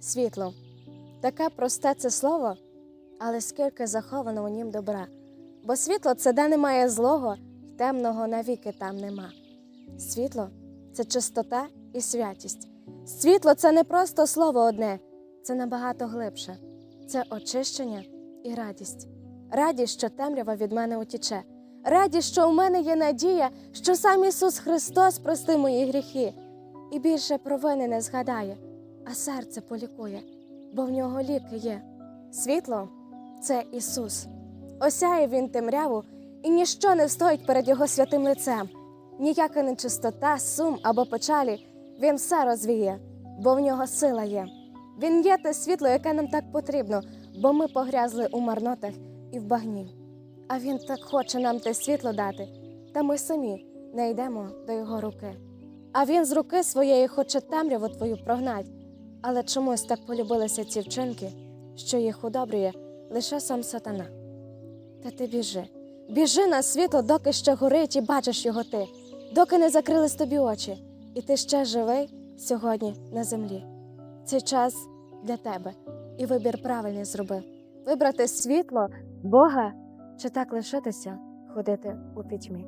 світло. Таке просте це слово, але скільки заховано у нім добра. Бо світло це де немає злого, темного навіки там нема. Світло це чистота і святість. Світло це не просто слово одне, це набагато глибше. Це очищення і радість. Радість, що темрява від мене утіче. Радість, що у мене є надія, що сам Ісус Христос прости мої гріхи і більше провини не згадає, а серце полікує, бо в нього ліки є. Світло це Ісус. Осяє Він темряву, і ніщо не встоїть перед Його святим лицем. Ніяка нечистота, сум або печалі Він все розвіє, бо в нього сила є. Він є те світло, яке нам так потрібно, бо ми погрязли у марнотах і в багні. А він так хоче нам те світло дати, та ми самі не йдемо до його руки. А він з руки своєї хоче темряву твою прогнать, але чомусь так полюбилися ці вчинки, що їх удобрює лише сам сатана. Та ти біжи, біжи на світло, доки ще горить і бачиш його ти, доки не закрились тобі очі, і ти ще живий сьогодні на землі. Цей час для тебе, і вибір правильний зроби. Вибрати світло, Бога чи так лишитися ходити у пітьмі.